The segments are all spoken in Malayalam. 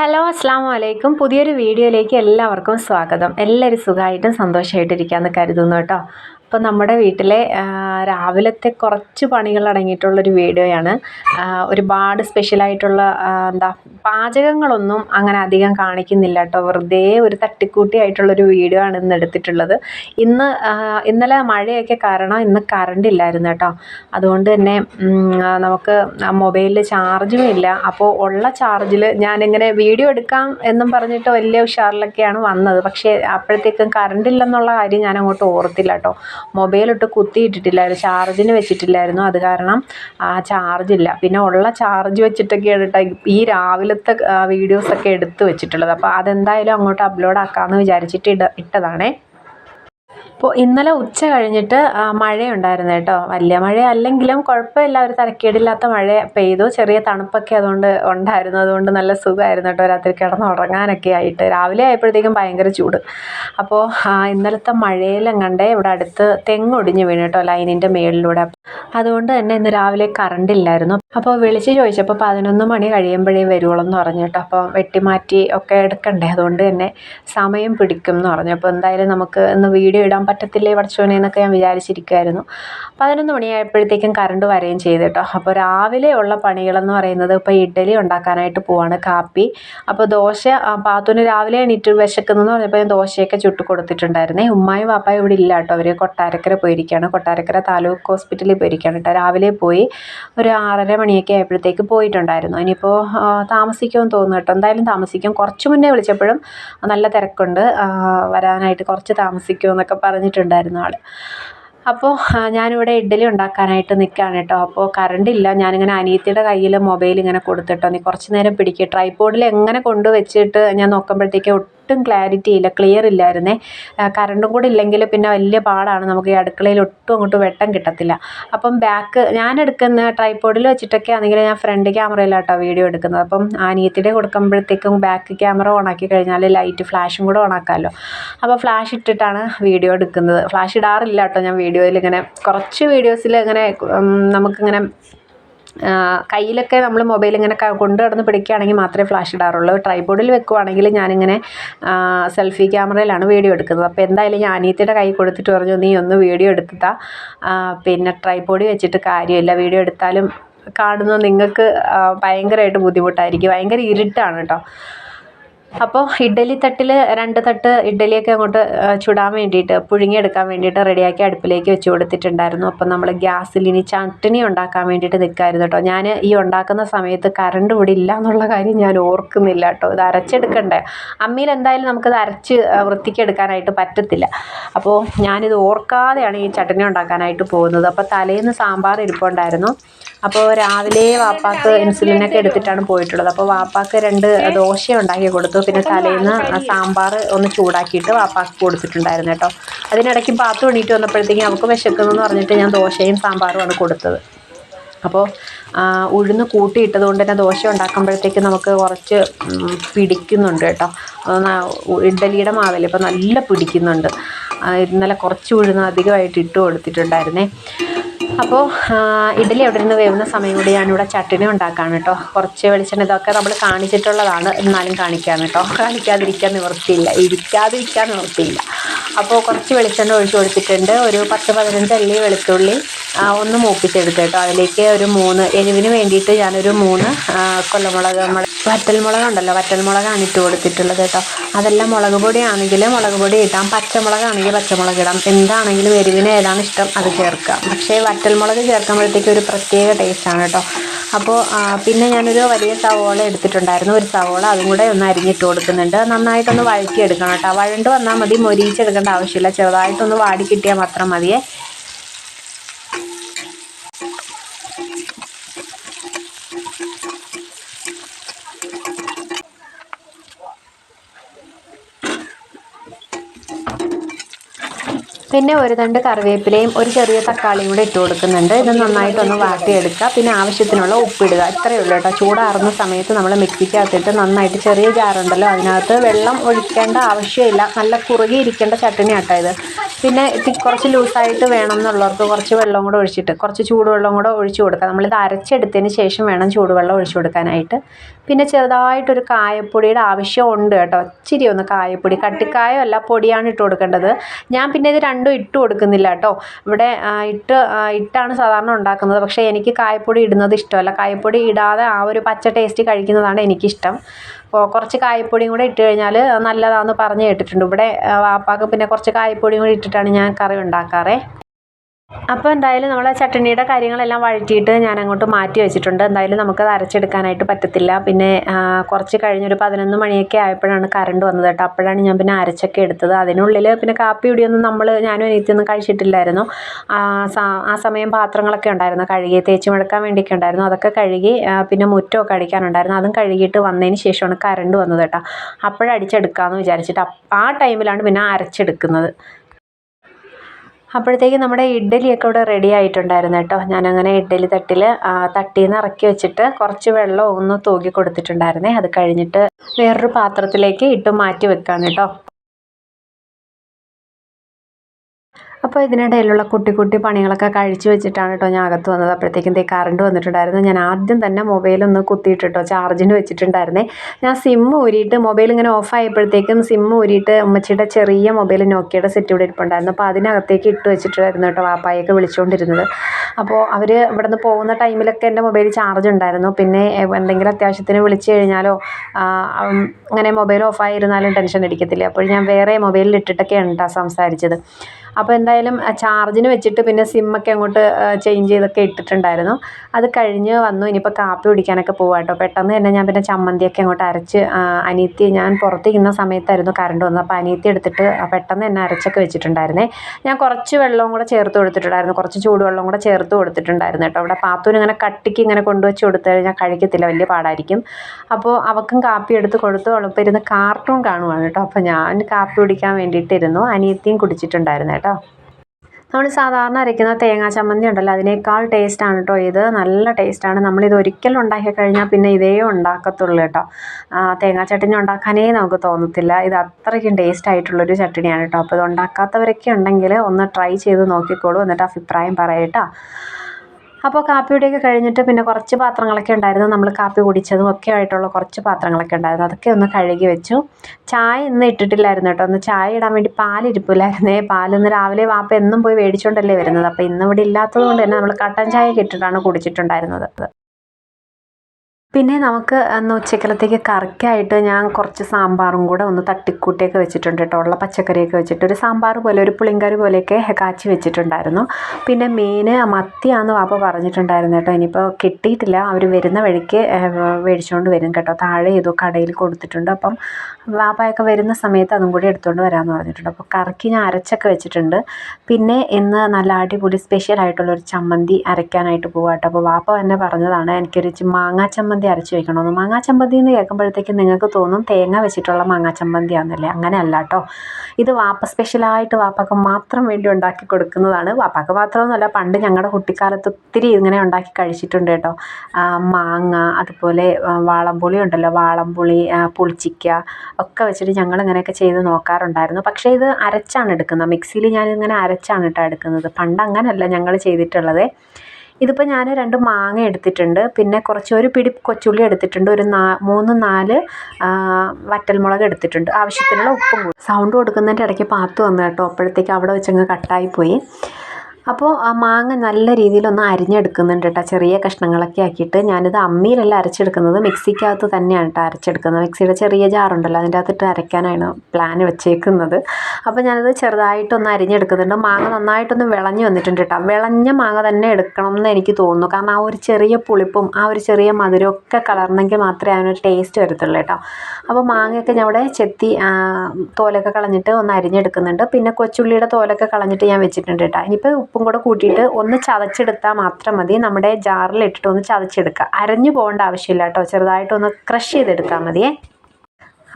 ഹലോ അസ്സാം വലൈക്കും പുതിയൊരു വീഡിയോയിലേക്ക് എല്ലാവർക്കും സ്വാഗതം. എല്ലാവരും സുഖമായിട്ടും സന്തോഷമായിട്ടിരിക്കാമെന്ന് കരുതുന്നു കേട്ടോ. അപ്പോൾ നമ്മുടെ വീട്ടിലെ രാവിലത്തെ കുറച്ച് പണികൾ അടങ്ങിയിട്ടുള്ളൊരു വീഡിയോയാണ്. ഒരുപാട് സ്പെഷ്യലായിട്ടുള്ള എന്താ പാചകങ്ങളൊന്നും അങ്ങനെ അധികം കാണിക്കുന്നില്ല കേട്ടോ. വെറുതെ ഒരു തട്ടിക്കൂട്ടി തട്ടിക്കൂട്ടിയായിട്ടുള്ളൊരു വീഡിയോ ആണ് ഇന്ന് എടുത്തിട്ടുള്ളത്. ഇന്ന് ഇന്നലെ മഴയൊക്കെ കാരണം ഇന്ന് കറണ്ട് ഇല്ലായിരുന്നു കേട്ടോ. അതുകൊണ്ട് തന്നെ നമുക്ക് മൊബൈലിൽ ചാർജും ഇല്ല. അപ്പോൾ ഉള്ള ചാർജിൽ ഞാനിങ്ങനെ വീഡിയോ എടുക്കാം എന്നും പറഞ്ഞിട്ട് വലിയ ഉഷാറിലൊക്കെയാണ് വന്നത്. പക്ഷേ അപ്പോഴത്തേക്കും കറണ്ട് ഇല്ലെന്നുള്ള കാര്യം ഞാൻ അങ്ങോട്ട് ഓർത്തില്ല കേട്ടോ. മൊബൈലിട്ട് കുത്തിയിട്ടിട്ടില്ലായിരുന്നു ചാർജിന് വെച്ചിട്ടില്ലായിരുന്നു. അത് കാരണം ആ ചാർജില്ല പിന്നെ ഉള്ള ചാർജ് വെച്ചിട്ടൊക്കെയാണ് കേട്ടോ ഈ രാവിലത്തെ വീഡിയോസൊക്കെ എടുത്ത് വെച്ചിട്ടുള്ളത്. അപ്പോൾ അതെന്തായാലും അങ്ങോട്ട് അപ്ലോഡ് ആക്കാമെന്ന് വിചാരിച്ചിട്ട് ഇട ഇട്ടതാണേ. അപ്പോൾ ഇന്നലെ ഉച്ച കഴിഞ്ഞിട്ട് മഴയുണ്ടായിരുന്നു കേട്ടോ. വലിയ മഴയല്ലെങ്കിലും കുഴപ്പമില്ല. ഒരു തരക്കേടില്ലാത്ത മഴ പെയ്തു. ചെറിയ തണുപ്പൊക്കെ അതുകൊണ്ട് ഉണ്ടായിരുന്നു. അതുകൊണ്ട് നല്ല സുഖമായിരുന്നു കേട്ടോ. രാത്രി കിടന്ന് ഉറങ്ങാനൊക്കെ ആയിട്ട്. രാവിലെ ആയപ്പോഴത്തേക്കും ഭയങ്കര ചൂട്. അപ്പോൾ ഇന്നലത്തെ ഇന്നലത്തെ മഴയിലെങ്ങാണ്ടേ ഇവിടെ അടുത്ത് തെങ്ങൊടിഞ്ഞ് വീണു കേട്ടോ ലൈനിന്റെ മേളിലൂടെ. അതുകൊണ്ട് തന്നെ ഇന്ന് രാവിലെ കറണ്ട് ഇല്ലായിരുന്നു. അപ്പോൾ വിളിച്ച് ചോദിച്ചപ്പോൾ പതിനൊന്ന് മണി കഴിയുമ്പോഴേ വരുവുള്ളൂ എന്ന് പറഞ്ഞു കേട്ടോ. അപ്പോൾ വെട്ടിമാറ്റി ഒക്കെ എടുക്കണ്ടേ? അതുകൊണ്ട് തന്നെ സമയം പിടിക്കും എന്ന് പറഞ്ഞു. അപ്പോൾ എന്തായാലും നമുക്ക് ഇന്ന് വീഡിയോ ഇടാൻ പറ്റത്തില്ലേ പഠിച്ചോനെ എന്നൊക്കെ ഞാൻ വിചാരിച്ചിരിക്കുമായിരുന്നു പതിനൊന്ന് മണിയായപ്പോഴത്തേക്കും കറണ്ട് വരികയും ചെയ്തു കേട്ടോ. അപ്പോൾ രാവിലെ ഉള്ള പണികളെന്ന് പറയുന്നത് ഇപ്പോൾ ഇഡ്ഡലി ഉണ്ടാക്കാനായിട്ട് പോവാണ് കാപ്പി. അപ്പോൾ ദോശ പാത്തൂന് രാവിലെ എണീറ്റ് വിശക്കുന്നതെന്ന് പറഞ്ഞപ്പോൾ ഞാൻ ദോശയൊക്കെ ചുട്ട് കൊടുത്തിട്ടുണ്ടായിരുന്നേ. ഉമ്മായും വാപ്പായും ഇവിടെ ഇല്ല കേട്ടോ. അവർ കൊട്ടാരക്കര പോയിരിക്കുകയാണ് കൊട്ടാരക്കര താലൂക്ക് ഹോസ്പിറ്റലിൽ പോയിരിക്കുകയാണ് കേട്ടോ. രാവിലെ പോയി ഒരു ആറര മണിയൊക്കെ ആയപ്പോഴത്തേക്ക് പോയിട്ടുണ്ടായിരുന്നു. ഇനിയിപ്പോൾ താമസിക്കുമെന്ന് തോന്നുന്നു കേട്ടോ. എന്തായാലും താമസിക്കും. കുറച്ച് മുന്നേ വിളിച്ചപ്പോഴും നല്ല തിരക്കുണ്ട്. വരാനായിട്ട് കുറച്ച് താമസിക്കുമെന്നൊക്കെ പറഞ്ഞിട്ടുണ്ടായിരുന്നു ആൾ. അപ്പോൾ ഞാനിവിടെ ഇഡ്ഡലി ഉണ്ടാക്കാനായിട്ട് നിൽക്കുകയാണ് കേട്ടോ. അപ്പോൾ കറണ്ട് ഇല്ല ഞാനിങ്ങനെ അനിയത്തിയുടെ കയ്യിൽ മൊബൈൽ ഇങ്ങനെ കൊടുത്തിട്ടോ. നീ കുറച്ച് നേരം പിടിക്കുക ട്രൈപോഡിൽ എങ്ങനെ കൊണ്ടുവച്ചിട്ട് ഞാൻ നോക്കുമ്പോഴത്തേക്ക് ഒട്ടും ക്ലാരിറ്റി ഇല്ല ക്ലിയർ ഇല്ലായിരുന്നേ. കറണ്ടും കൂടി ഇല്ലെങ്കിൽ പിന്നെ വലിയ പാടാണ്. നമുക്ക് ഈ അടുക്കളയിൽ ഒട്ടും അങ്ങോട്ട് വെട്ടം കിട്ടത്തില്ല. അപ്പം ബാക്ക് ഞാൻ എടുക്കുന്ന ട്രൈപോഡിൽ വെച്ചിട്ടൊക്കെ ആണെങ്കിൽ ഞാൻ ഫ്രണ്ട് ക്യാമറയിലാട്ടോ വീഡിയോ എടുക്കുന്നത്. അപ്പം ആനിയത്തിടെ കൊടുക്കുമ്പോഴത്തേക്കും ബാക്ക് ക്യാമറ ഓണാക്കി കഴിഞ്ഞാൽ ലൈറ്റ് ഫ്ലാഷും കൂടെ ഓണാക്കാമല്ലോ അപ്പോൾ ഫ്ലാഷ് ഇട്ടിട്ടാണ് വീഡിയോ എടുക്കുന്നത്. ഫ്ലാഷ് ഇടാറില്ല കേട്ടോ ഞാൻ വീഡിയോയിൽ ഇങ്ങനെ. കുറച്ച് വീഡിയോസിൽ ഇങ്ങനെ നമുക്കിങ്ങനെ കയ്യിലൊക്കെ നമ്മൾ മൊബൈൽ ഇങ്ങനെ കൊണ്ട് നടന്ന് പിടിക്കുകയാണെങ്കിൽ മാത്രമേ ഫ്ലാഷ് ഇടാറുള്ളൂ. ട്രൈബോർഡിൽ വെക്കുവാണെങ്കിൽ ഞാനിങ്ങനെ സെൽഫി ക്യാമറയിലാണ് വീഡിയോ എടുക്കുന്നത്. അപ്പോൾ എന്തായാലും ഞാൻ അനിയത്തിയുടെ കൈ കൊടുത്തിട്ട് പറഞ്ഞു നീ ഒന്ന് വീഡിയോ എടുത്തിട്ടാ പിന്നെ ട്രൈപോഡിൽ വെച്ചിട്ട് കാര്യമില്ല. വീഡിയോ എടുത്താലും കാണുന്നത് നിങ്ങൾക്ക് ഭയങ്കരമായിട്ട് ബുദ്ധിമുട്ടായിരിക്കും. ഭയങ്കര ഇരുട്ടാണ് കേട്ടോ അപ്പോൾ ഇഡ്ഡലി തട്ടിൽ രണ്ട് തട്ട് ഇഡ്ഡലിയൊക്കെ അങ്ങോട്ട് ചുടാൻ വേണ്ടിയിട്ട് പുഴുങ്ങിയെടുക്കാൻ വേണ്ടിയിട്ട് റെഡിയാക്കി അടുപ്പിലേക്ക് വെച്ച് കൊടുത്തിട്ടുണ്ടായിരുന്നു. അപ്പം നമ്മൾ ഗ്യാസിൽ ഇനി ചട്ടണി ഉണ്ടാക്കാൻ വേണ്ടിയിട്ട് നിൽക്കായിരുന്നു കേട്ടോ. ഞാൻ ഈ ഉണ്ടാക്കുന്ന സമയത്ത് കറണ്ട് ഇവിടെ ഇല്ല എന്നുള്ള കാര്യം ഞാൻ ഓർക്കുന്നില്ല കേട്ടോ. ഇത് അരച്ചെടുക്കണ്ടേ? അമ്മിയിൽ എന്തായാലും നമുക്കത് അരച്ച് വൃത്തിക്ക് എടുക്കാനായിട്ട് പറ്റത്തില്ല. അപ്പോൾ ഞാനിത് ഓർക്കാതെയാണ് ഈ ചട്ടണി ഉണ്ടാക്കാനായിട്ട് പോകുന്നത്. അപ്പോൾ തലേന്ന് സാമ്പാർ ഇരിപ്പുണ്ടായിരുന്നു. അപ്പോൾ രാവിലെ വാപ്പാക്ക് ഇൻസുലിനൊക്കെ എടുത്തിട്ടാണ് പോയിട്ടുള്ളത്. അപ്പോൾ വാപ്പാക്ക് രണ്ട് ദോശ ഉണ്ടാക്കി കൊടുത്തു. പിന്നെ തലേന്ന് സാമ്പാർ ഒന്ന് ചൂടാക്കിയിട്ട് വാപ്പാക്ക് കൊടുത്തിട്ടുണ്ടായിരുന്നു കേട്ടോ. അതിനിടയ്ക്ക് പാത്തു എണീറ്റ് വന്നപ്പോഴത്തേക്കും അവൾക്ക് വിശക്കുന്നു എന്ന് പറഞ്ഞിട്ട് ഞാൻ ദോശയും സാമ്പാറുമാണ് കൊടുത്തത്. അപ്പോൾ ഉഴുന്ന് കൂട്ടിയിട്ടത് കൊണ്ട് തന്നെ ദോശ ഉണ്ടാക്കുമ്പോഴത്തേക്ക് നമുക്ക് കുറച്ച് പിടിക്കുന്നുണ്ട് കേട്ടോ. ഇഡലിയുടെ മാവിൽ ഇപ്പോൾ നല്ല പിടിക്കുന്നുണ്ട്. ഇന്നലെ കുറച്ച് ഉഴുന്ന് അധികമായിട്ട് ഇട്ട് കൊടുത്തിട്ടുണ്ടായിരുന്നേ. അപ്പോൾ ഇഡ്ഡലി അവിടെ നിന്ന് വേവുന്ന സമയം കൂടി ഞാനിവിടെ ചട്ടിനി ഉണ്ടാക്കാണ് കേട്ടോ. കുറച്ച് വെളിച്ചെണ്ണ ഇതൊക്കെ നമ്മൾ കാണിച്ചിട്ടുള്ളതാണ്. എന്നാലും കാണിക്കാൻ കേട്ടോ. കാണിക്കാതിരിക്കാൻ നിവൃത്തിയില്ല. ഇരിക്കാതിരിക്കാൻ നിവൃത്തിയില്ല. അപ്പോൾ കുറച്ച് വെളിച്ചെണ്ണ ഒഴിച്ച് കൊടുത്തിട്ടുണ്ട്. ഒരു പത്ത് പതിനഞ്ച് അല്ലി വെളുത്തുള്ളി ഒന്ന് മൂപ്പിച്ചെടുത്ത് കേട്ടോ. അതിലേക്ക് ഒരു മൂന്ന് എരിവിന് വേണ്ടിയിട്ട് ഞാനൊരു മൂന്ന് കൊല്ലമുളക് നമ്മുടെ വറ്റൽമുളക് ഉണ്ടല്ലോ വറ്റൽമുളകാണ് ഇട്ട് കൊടുത്തിട്ടുള്ളത് കേട്ടോ. അതെല്ലാം മുളക് പൊടിയാണെങ്കിൽ മുളക് പൊടി ഇടാം പച്ചമുളകാണെങ്കിൽ പച്ചമുളക് ഇടാം. എന്താണെങ്കിലും എരിവിന് ഏതാണ് ഇഷ്ടം അത് ചേർക്കാം. പക്ഷേ വറ്റൽമുളക് ചേർക്കുമ്പോഴത്തേക്ക് ഒരു പ്രത്യേക ടേസ്റ്റാണ് കേട്ടോ. അപ്പോൾ പിന്നെ ഞാനൊരു വലിയ സവോള എടുത്തിട്ടുണ്ടായിരുന്നു. ഒരു സവോള അതും കൂടെ ഒന്ന് അരിഞ്ഞിട്ട് കൊടുക്കുന്നുണ്ട്. നന്നായിട്ടൊന്ന് വഴറ്റിയെടുക്കണം കേട്ടോ. വഴണ്ട് വന്നാൽ മതി. മൊരിയിച്ചെടുക്കേണ്ട ആവശ്യമില്ല. ചെറുതായിട്ടൊന്ന് വാടി കിട്ടിയാൽ മാത്രം മതിയേ. പിന്നെ ഒരു തണ്ട് കറിവേപ്പിലയും ഒരു ചെറിയ തക്കാളിയും കൂടെ ഇട്ട് കൊടുക്കുന്നുണ്ട്. ഇത് നന്നായിട്ടൊന്ന് വാട്ടിയെടുക്കുക. പിന്നെ ആവശ്യത്തിനുള്ള ഉപ്പിടുക ഇത്രയേ ഉള്ളൂ കേട്ടോ. ചൂടാറുന്ന സമയത്ത് നമ്മൾ മിക്സിക്കകത്തിട്ട് നന്നായിട്ട് ചെറിയ ജാറുണ്ടല്ലോ അതിനകത്ത് വെള്ളം ഒഴിക്കേണ്ട ആവശ്യമില്ല. നല്ല കുറുകി ഇരിക്കേണ്ട ചട്ടണി ആട്ടോ ഇത്. പിന്നെ കുറച്ച് ലൂസായിട്ട് വേണം എന്നുള്ളവർക്ക് കുറച്ച് വെള്ളം കൂടെ ഒഴിച്ചിട്ട് കുറച്ച് ചൂടുവെള്ളം കൂടെ ഒഴിച്ച് കൊടുക്കുക. നമ്മളിത് അരച്ചെടുത്തതിന് ശേഷം വേണം ചൂടുവെള്ളം ഒഴിച്ചു കൊടുക്കാനായിട്ട്. പിന്നെ ചെറുതായിട്ടൊരു കായപ്പൊടിയുടെ ആവശ്യമുണ്ട് കേട്ടോ. ഇച്ചിരി ഒന്ന് കായപ്പൊടി. കട്ടിക്കായമല്ല പൊടിയാണ് ഇട്ട് കൊടുക്കേണ്ടത്. ഞാൻ പിന്നെ ഇത് രണ്ടും ഇട്ട് കൊടുക്കുന്നില്ല കേട്ടോ. ഇവിടെ ഇട്ട് ഇട്ടാണ് സാധാരണ ഉണ്ടാക്കുന്നത്. പക്ഷേ എനിക്ക് കായപ്പൊടി ഇടുന്നത് ഇഷ്ടമല്ല. കായപ്പൊടി ഇടാതെ ആ ഒരു പച്ച ടേസ്റ്റ് കഴിക്കുന്നതാണ് എനിക്കിഷ്ടം. അപ്പോൾ കുറച്ച് കായപ്പൊടിയും കൂടെ ഇട്ട് കഴിഞ്ഞാൽ നല്ലതാണെന്ന് പറഞ്ഞ് കേട്ടിട്ടുണ്ട്. ഇവിടെ വാപ്പാക്ക് പിന്നെ കുറച്ച് കായപ്പൊടിയും കൂടി ഇട്ടിട്ടാണ് ഞാൻ കറി ഉണ്ടാക്കാറേ. അപ്പോൾ എന്തായാലും നമ്മൾ ചട്ടണിയുടെ കാര്യങ്ങളെല്ലാം വഴറ്റിയിട്ട് ഞാൻ അങ്ങോട്ട് മാറ്റി വെച്ചിട്ടുണ്ട്. എന്തായാലും നമുക്കത് അരച്ചെടുക്കാനായിട്ട് പറ്റത്തില്ല. പിന്നെ കുറച്ച് കഴിഞ്ഞൊരു പതിനൊന്ന് മണിയൊക്കെ ആയപ്പോഴാണ് കറണ്ട് വന്നത് കേട്ടോ. അപ്പോഴാണ് ഞാൻ പിന്നെ അരച്ചൊക്കെ എടുത്തത്. അതിനുള്ളിൽ പിന്നെ കാപ്പി കുടിയൊന്നും നമ്മൾ ഞാനും എനിക്കൊന്നും കഴിച്ചിട്ടില്ലായിരുന്നു. ആ സമയം പാത്രങ്ങളൊക്കെ ഉണ്ടായിരുന്നു. കഴുകി തേച്ച് മുഴക്കാൻ വേണ്ടിയൊക്കെ ഉണ്ടായിരുന്നു. അതൊക്കെ കഴുകി പിന്നെ മുറ്റമൊക്കെ അടിക്കാനുണ്ടായിരുന്നു. അതും കഴുകിയിട്ട് വന്നതിന് ശേഷമാണ് കറണ്ട് വന്നത് കേട്ടോ. അപ്പോഴടിച്ചെടുക്കാമെന്ന് വിചാരിച്ചിട്ട് ആ ടൈമിലാണ് പിന്നെ അരച്ചെടുക്കുന്നത്. അപ്പോഴത്തേക്ക് നമ്മുടെ ഇഡ്ഡലിയൊക്കെ ഇവിടെ റെഡി ആയിട്ടുണ്ടായിരുന്നു കേട്ടോ. ഞാനങ്ങനെ ഇഡ്ഡലി തട്ടിൽ തട്ടിയിൽ നിന്ന് ഇറക്കി വെച്ചിട്ട് കുറച്ച് വെള്ളം ഒന്ന് തൂക്കി കൊടുത്തിട്ടുണ്ടായിരുന്നേ. അത് കഴിഞ്ഞിട്ട് വേറൊരു പാത്രത്തിലേക്ക് ഇട്ട് മാറ്റി വെക്കാണ് കേട്ടോ. അപ്പോൾ ഇതിനിടയിലുള്ള കുട്ടി കുട്ടി പണികളൊക്കെ കഴിച്ചു വെച്ചിട്ടാണ് കേട്ടോ ഞാൻ അകത്ത് വന്നത്. അപ്പോഴത്തേക്കും ദേ കറണ്ട് വന്നിട്ടുണ്ടായിരുന്നു. ഞാൻ ആദ്യം തന്നെ മൊബൈലൊന്ന് കുത്തിയിട്ടിട്ടോ ചാർജിന് വെച്ചിട്ടുണ്ടായിരുന്നേ. ഞാൻ സിം ഊരിയിട്ട് മൊബൈൽ ഇങ്ങനെ ഓഫ് ആയപ്പോഴത്തേക്കും സിം ഊരിയിട്ട് ഉമ്മച്ചിയുടെ ചെറിയ മൊബൈൽ നോക്കിയുടെ സെറ്റ് ഇവിടെ ഇരിപ്പുണ്ടായിരുന്നു. അപ്പോൾ അതിനകത്തേക്ക് ഇട്ട് വെച്ചിട്ടായിരുന്നു കേട്ടോ വാപ്പായൊക്കെ വിളിച്ചുകൊണ്ടിരുന്നത് അപ്പോൾ അവർ ഇവിടെ നിന്ന് പോകുന്ന ടൈമിലൊക്കെ എന്റെ മൊബൈൽ ചാർജ് ഉണ്ടായിരുന്നു. പിന്നെ എന്തെങ്കിലും അത്യാവശ്യത്തിന് വിളിച്ചു കഴിഞ്ഞാലോ അങ്ങനെ മൊബൈൽ ഓഫ് ആയിരുന്നാലും ടെൻഷൻ അടിക്കത്തില്ല. അപ്പോൾ ഞാൻ വേറെ മൊബൈലിൽ ഇട്ടിട്ടൊക്കെയാണ് കേട്ടോ സംസാരിച്ചത്. അപ്പോൾ എന്തായാലും ചാർജിന് വെച്ചിട്ട് പിന്നെ സിമ്മൊക്കെ അങ്ങോട്ട് ചേഞ്ച് ചെയ്തൊക്കെ ഇട്ടിട്ടുണ്ടായിരുന്നു. അത് കഴിഞ്ഞ് വന്നു. ഇനിയിപ്പോൾ കാപ്പി കുടിക്കാനൊക്കെ പോവാം കേട്ടോ പെട്ടെന്ന് തന്നെ ഞാൻ പിന്നെ ചമ്മന്തിയൊക്കെ അങ്ങോട്ട് അരച്ച് അനിയത്തി ഞാൻ പുറത്തിരിക്കുന്ന സമയത്തായിരുന്നു കറണ്ട് വന്നത്. അപ്പോൾ അനിയത്തി എടുത്തിട്ട് പെട്ടെന്ന് തന്നെ അരച്ചൊക്കെ വെച്ചിട്ടുണ്ടായിരുന്നേ. ഞാൻ കുറച്ച് വെള്ളവും കൂടെ ചേർത്ത് കൊടുത്തിട്ടുണ്ടായിരുന്നു. കുറച്ച് ചൂടുവെള്ളം കൂടെ ചേർത്ത് കൊടുത്തിട്ടുണ്ടായിരുന്നു കേട്ടോ അവിടെ പാത്തൂന് ഇങ്ങനെ കട്ടിക്ക് ഇങ്ങനെ കൊണ്ടുവച്ച് കൊടുത്തു കഴിഞ്ഞാൽ കഴിക്കത്തില്ല. വലിയ പാടായിരിക്കും. അപ്പോൾ അവൾക്കും കാപ്പി എടുത്ത് കൊടുത്തു. അവളിപ്പോൾ കാർട്ടൂൺ കാണുവാണ് കേട്ടോ അപ്പോൾ ഞാൻ കാപ്പി കുടിക്കാൻ വേണ്ടിയിട്ടിരുന്നു. അനിയത്തിയും കുടിച്ചിട്ടുണ്ടായിരുന്നു കേട്ടോ. നമ്മൾ സാധാരണ അരയ്ക്കുന്ന തേങ്ങാ ചമ്മന്തി ഉണ്ടല്ലോ അതിനേക്കാൾ ടേസ്റ്റാണ് കേട്ടോ ഇത്. നല്ല ടേസ്റ്റാണ് നമ്മളിത് ഒരിക്കലും ഉണ്ടാക്കി കഴിഞ്ഞാൽ പിന്നെ ഇതേ ഉണ്ടാക്കത്തുള്ളൂ കേട്ടോ. തേങ്ങാ ചട്ടിനി ഉണ്ടാക്കാനേ നമുക്ക് തോന്നത്തില്ല. ഇത് അത്രയ്ക്കും ടേസ്റ്റ് ആയിട്ടുള്ളൊരു ചട്ടിനിയാണ് കേട്ടോ അപ്പോൾ ഇത് ഉണ്ടാക്കാത്തവരൊക്കെ ഉണ്ടെങ്കിൽ ഒന്ന് ട്രൈ ചെയ്ത് നോക്കിക്കോളൂ. എന്നിട്ട് അഭിപ്രായം പറയട്ടോ അപ്പോൾ കാപ്പിയുടെയൊക്കെ കഴിഞ്ഞിട്ട് പിന്നെ കുറച്ച് പാത്രങ്ങളൊക്കെ ഉണ്ടായിരുന്നു. നമ്മൾ കാപ്പി കുടിച്ചതും ഒക്കെ ആയിട്ടുള്ള കുറച്ച് പാത്രങ്ങളൊക്കെ ഉണ്ടായിരുന്നു. അതൊക്കെ ഒന്ന് കഴുകി വെച്ചു. ചായ ഇന്ന് ഇട്ടിട്ടില്ലായിരുന്നു കേട്ടോ. ഒന്ന് ചായ ഇടാൻ വേണ്ടി പാലിരിപ്പില്ലായിരുന്നേ പാൽ ഇന്ന് രാവിലെ വാപ്പ എന്നും പോയി മേടിച്ചുകൊണ്ടല്ലേ വരുന്നത്. അപ്പോൾ ഇന്നിവിടെ ഇല്ലാത്തത് കൊണ്ട് തന്നെ നമ്മൾ കട്ടൻ ചായ ഇട്ടിട്ടാണ് കുടിച്ചിട്ടുണ്ടായിരുന്നത്. പിന്നെ നമുക്ക് അന്ന് ഉച്ചക്കലത്തേക്ക് കറിക്കായിട്ട് ഞാൻ കുറച്ച് സാമ്പാറും കൂടെ ഒന്ന് തട്ടിക്കൂട്ടിയൊക്കെ വെച്ചിട്ടുണ്ട് കേട്ടോ. ഉള്ള പച്ചക്കറിയൊക്കെ വെച്ചിട്ട് ഒരു സാമ്പാർ പോലെ ഒരു പുളിങ്കറി പോലെയൊക്കെ കാച്ചി വെച്ചിട്ടുണ്ടായിരുന്നു. പിന്നെ മീൻ മത്തിയാന്ന് വാപ്പ പറഞ്ഞിട്ടുണ്ടായിരുന്നു കേട്ടോ. ഇനിയിപ്പോൾ കിട്ടിയിട്ടില്ല. അവർ വരുന്ന വഴിക്ക് മേടിച്ചുകൊണ്ട് വരും കേട്ടോ. താഴെ ഏതോ കടയിൽ കൊടുത്തിട്ടുണ്ട്. അപ്പം വാപ്പയൊക്കെ വരുന്ന സമയത്ത് അതും കൂടി എടുത്തുകൊണ്ട് വരാമെന്ന് പറഞ്ഞിട്ടുണ്ട്. അപ്പോൾ കറിക്ക് ഞാൻ അരച്ചൊക്കെ വെച്ചിട്ടുണ്ട്. പിന്നെ ഇന്ന് നല്ല അടിപൊളി സ്പെഷ്യൽ ആയിട്ടുള്ള ഒരു ചമ്മന്തി അരയ്ക്കാനായിട്ട് പോകാം കേട്ടോ. അപ്പോൾ വാപ്പ തന്നെ പറഞ്ഞതാണ് എനിക്കൊരു മാങ്ങാ ചമ്മന്തി അരച്ച് വെക്കണമെന്ന്. മാങ്ങാ ചമ്മന്തി എന്ന് കേൾക്കുമ്പോഴത്തേക്കും നിങ്ങൾക്ക് തോന്നും തേങ്ങ വെച്ചിട്ടുള്ള മാങ്ങാ ചമ്മന്തി ആണെന്നല്ലേ അങ്ങനെ അല്ല കേട്ടോ ഇത് വാപ്പ സ്പെഷ്യലായിട്ട് വാപ്പാക്ക് മാത്രം വേണ്ടി ഉണ്ടാക്കി കൊടുക്കുന്നതാണ്. വാപ്പാക്ക് മാത്രമൊന്നുമല്ല പണ്ട് ഞങ്ങളുടെ കുട്ടിക്കാലത്ത് ഒത്തിരി ഇങ്ങനെ ഉണ്ടാക്കി കഴിച്ചിട്ടുണ്ട് കേട്ടോ. മാങ്ങ അതുപോലെ വാളംപുളി ഉണ്ടല്ലോ. വാളംപുളി പുളിച്ചിക്ക ഒക്കെ വെച്ചിട്ട് ഞങ്ങൾ ഇങ്ങനെയൊക്കെ ചെയ്ത് നോക്കാറുണ്ടായിരുന്നു. പക്ഷേ ഇത് അരച്ചാണ് എടുക്കുന്നത്. മിക്സിയിൽ ഞാനിങ്ങനെ അരച്ചാണ് കേട്ടോ എടുക്കുന്നത്. പണ്ട് അങ്ങനെയല്ല ഞങ്ങൾ ചെയ്തിട്ടുള്ളത്. ഇതിപ്പോൾ ഞാൻ രണ്ട് മാങ്ങ എടുത്തിട്ടുണ്ട്. പിന്നെ കുറച്ച് ഒരു പിടി കൊച്ചുള്ളി എടുത്തിട്ടുണ്ട്. ഒരു നാ മൂന്ന് നാല് വറ്റൽമുളക് എടുത്തിട്ടുണ്ട്. ആവശ്യത്തിനുള്ള ഉപ്പും സൗണ്ട് കൊടുക്കുന്നതിന്റെ ഇടയ്ക്ക് പാത്ത് വന്നു കേട്ടോ. അപ്പോഴത്തേക്ക് അവിടെ വെച്ചങ്ങ് കട്ടായി പോയി. അപ്പോൾ ആ മാങ്ങ നല്ല രീതിയിലൊന്ന് അരിഞ്ഞെടുക്കുന്നുണ്ട് കേട്ടോ. ചെറിയ കഷ്ണങ്ങളൊക്കെ ആക്കിയിട്ട് ഞാനിത് അമ്മിയിലല്ല അരച്ചെടുക്കുന്നത്. മിക്സിക്കകത്ത് തന്നെയാണ് കേട്ടോ അരച്ചെടുക്കുന്നത്. മിക്സിയുടെ ചെറിയ ജാറുണ്ടല്ലോ അതിന്റെ അകത്തിട്ട് അരയ്ക്കാനാണ് പ്ലാൻ വെച്ചേക്കുന്നത്. അപ്പോൾ ഞാനത് ചെറുതായിട്ടൊന്ന് അരിഞ്ഞെടുക്കുന്നുണ്ട്. മാങ്ങ നന്നായിട്ടൊന്ന് വിളഞ്ഞു വന്നിട്ടുണ്ട് കേട്ടോ. വിളഞ്ഞ മാങ്ങ തന്നെ എടുക്കണം എന്ന് എനിക്ക് തോന്നുന്നു. കാരണം ആ ഒരു ചെറിയ പുളിപ്പും ആ ഒരു ചെറിയ മധുരമൊക്കെ കളർന്നെങ്കിൽ മാത്രമേ അതിനൊരു ടേസ്റ്റ് വരത്തുള്ളൂ കേട്ടോ. അപ്പോൾ മാങ്ങയൊക്കെ ഞാൻ ഇവിടെ ചെത്തി തോലൊക്കെ കളഞ്ഞിട്ട് ഒന്ന് അരിഞ്ഞെടുക്കുന്നുണ്ട്. പിന്നെ കൊച്ചുള്ളിയുടെ തോലൊക്കെ കളഞ്ഞിട്ട് ഞാൻ വെച്ചിട്ടുണ്ട് കേട്ടോ. ഇനിയിപ്പോൾ ഉപ്പും കൂടെ കൂട്ടിയിട്ട് ഒന്ന് ചതച്ചെടുത്താൽ മാത്രം മതി. നമ്മുടെ ജാറിൽ ഇട്ടിട്ട് ഒന്ന് ചതച്ചെടുക്കുക അരഞ്ഞു പോകേണ്ട ആവശ്യമില്ല കേട്ടോ. ചെറുതായിട്ടൊന്ന് ക്രഷ് ചെയ്തെടുത്താൽ മതിയേ.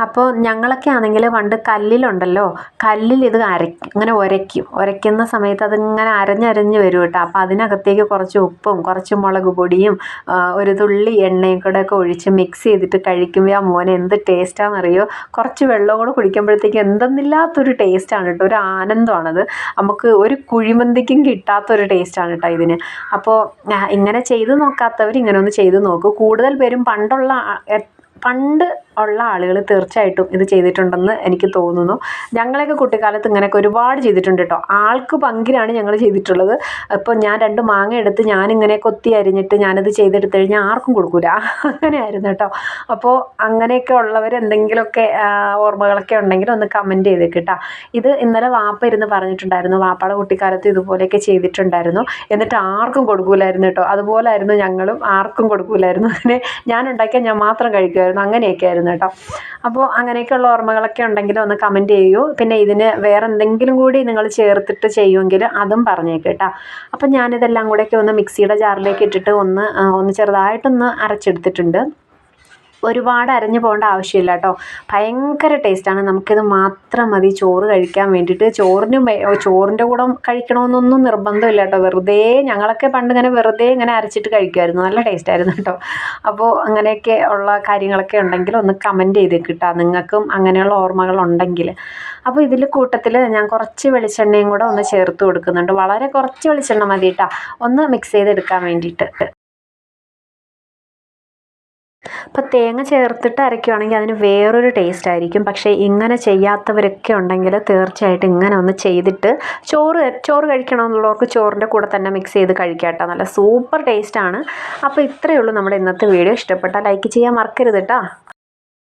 അപ്പോൾ ഞങ്ങളൊക്കെ ആണെങ്കിൽ പണ്ട് കല്ലിലുണ്ടല്ലോ കല്ലിൽ ഇത് അരയ്ക്കും ഇങ്ങനെ ഉരയ്ക്കും ഉരയ്ക്കുന്ന സമയത്ത് അതിങ്ങനെ അരഞ്ഞരഞ്ഞ് വരും കേട്ടോ. അപ്പോൾ അതിനകത്തേക്ക് കുറച്ച് ഉപ്പും കുറച്ച് മുളക് പൊടിയും ഒരു തുള്ളി എണ്ണയും കൂടെ ഒക്കെ ഒഴിച്ച് മിക്സ് ചെയ്തിട്ട് കഴിക്കുമ്പോൾ ആ മോനെ എന്ത് ടേസ്റ്റാണെന്നറിയോ കുറച്ച് വെള്ളം കൂടെ കുടിക്കുമ്പോഴത്തേക്ക് എന്തെന്നില്ലാത്തൊരു ടേസ്റ്റാണ് കേട്ടോ. ഒരു ആനന്ദമാണത്. നമുക്ക് ഒരു കുഴിമന്തിക്കും കിട്ടാത്തൊരു ടേസ്റ്റാണ് കേട്ടോ ഇതിന്. അപ്പോൾ ഇങ്ങനെ ചെയ്ത് നോക്കാത്തവർ ഇങ്ങനെ ഒന്ന് ചെയ്ത് നോക്കൂ. കൂടുതൽ പേരും പണ്ടുള്ള പണ്ട് ഉള്ള ആളുകൾ തീർച്ചയായിട്ടും ഇത് ചെയ്തിട്ടുണ്ടെന്ന് എനിക്ക് തോന്നുന്നു. ഞങ്ങളൊക്കെ കുട്ടിക്കാലത്ത് ഇങ്ങനെയൊക്കെ ഒരുപാട് ചെയ്തിട്ടുണ്ട് കേട്ടോ. ആൾക്ക് പങ്കിലാണ് ഞങ്ങൾ ചെയ്തിട്ടുള്ളത്. അപ്പോൾ ഞാൻ രണ്ട് മാങ്ങ എടുത്ത് ഞാനിങ്ങനെ കൊത്തി അരിഞ്ഞിട്ട് ഞാനത് ചെയ്തെടുത്ത് കഴിഞ്ഞാൽ ആർക്കും കൊടുക്കൂല. അങ്ങനെയായിരുന്നു കേട്ടോ. അപ്പോൾ അങ്ങനെയൊക്കെ ഉള്ളവർ എന്തെങ്കിലുമൊക്കെ ഓർമ്മകളൊക്കെ ഉണ്ടെങ്കിൽ ഒന്ന് കമന്റ് ചെയ്തേക്ക് കേട്ടോ ഇത് ഇന്നലെ വാപ്പ ഇരുന്ന് പറഞ്ഞിട്ടുണ്ടായിരുന്നു. വാപ്പയുടെ കുട്ടിക്കാലത്ത് ഇതുപോലെയൊക്കെ ചെയ്തിട്ടുണ്ടായിരുന്നു. എന്നിട്ട് ആർക്കും കൊടുക്കൂലായിരുന്നു കേട്ടോ. അതുപോലായിരുന്നു ഞങ്ങളും ആർക്കും കൊടുക്കൂലായിരുന്നു. അങ്ങനെ ഞാൻ ഉണ്ടാക്കിയാൽ ഞാൻ മാത്രം കഴിക്കുമായിരുന്നു. അങ്ങനെയൊക്കെ ആയിരുന്നു കേട്ടോ. അപ്പോൾ അങ്ങനെയൊക്കെയുള്ള ഓർമ്മകളൊക്കെ ഉണ്ടെങ്കിൽ ഒന്ന് കമന്റ് ചെയ്യൂ. പിന്നെ ഇതിന് വേറെ എന്തെങ്കിലും കൂടി നിങ്ങൾ ചേർത്തിട്ട് ചെയ്യുമെങ്കിൽ അതും പറഞ്ഞേക്ക് കേട്ടോ. അപ്പം ഞാനിതെല്ലാം കൂടെയൊക്കെ ഒന്ന് മിക്സിയുടെ ജാറിലേക്ക് ഇട്ടിട്ട് ഒന്ന് ഒന്ന് ചെറുതായിട്ടൊന്ന് അരച്ചെടുത്തിട്ടുണ്ട്. ഒരുപാട് അരഞ്ഞു പോകേണ്ട ആവശ്യമില്ല കേട്ടോ. ഭയങ്കര ടേസ്റ്റാണ് നമുക്കിത് മാത്രം മതി. ചോറ് കഴിക്കാൻ വേണ്ടിയിട്ട് ചോറിന് ചോറിന്റെ കൂടെ കഴിക്കണമെന്നൊന്നും നിർബന്ധമില്ല കേട്ടോ. വെറുതെ ഞങ്ങളൊക്കെ പണ്ട് ഇങ്ങനെ വെറുതെ ഇങ്ങനെ അരച്ചിട്ട് കഴിക്കുമായിരുന്നു നല്ല ടേസ്റ്റായിരുന്നു കേട്ടോ. അപ്പോൾ അങ്ങനെയൊക്കെ ഉള്ള കാര്യങ്ങളൊക്കെ ഉണ്ടെങ്കിൽ ഒന്ന് കമന്റ് ചെയ്ത് കിട്ടുക നിങ്ങൾക്കും അങ്ങനെയുള്ള ഓർമ്മകൾ ഉണ്ടെങ്കിൽ. അപ്പോൾ ഇതിൽ കൂട്ടത്തിൽ ഞാൻ കുറച്ച് വെളിച്ചെണ്ണയും കൂടെ ഒന്ന് ചേർത്ത് കൊടുക്കുന്നുണ്ട്. വളരെ കുറച്ച് വെളിച്ചെണ്ണ മതി കേട്ടോ ഒന്ന് മിക്സ് ചെയ്തെടുക്കാൻ വേണ്ടിയിട്ട്. അപ്പോൾ തേങ്ങ ചേർത്തിട്ട് അരയ്ക്കുകയാണെങ്കിൽ അതിന് വേറൊരു ടേസ്റ്റ് ആയിരിക്കും. പക്ഷേ ഇങ്ങനെ ചെയ്യാത്തവരൊക്കെ ഉണ്ടെങ്കിൽ തീർച്ചയായിട്ടും ഇങ്ങനെ ഒന്ന് ചെയ്തിട്ട് ചോറ് ചോറ് കഴിക്കണമെന്നുള്ളവർക്ക് ചോറിന്റെ കൂടെ തന്നെ മിക്സ് ചെയ്ത് കഴിക്കാം കേട്ടോ. നല്ല സൂപ്പർ ടേസ്റ്റാണ് അപ്പോൾ ഇത്രയേ ഉള്ളൂ നമ്മുടെ ഇന്നത്തെ വീഡിയോ ഇഷ്ടപ്പെട്ടാൽ ലൈക്ക് ചെയ്യാൻ മറക്കരുത് കേട്ടോ.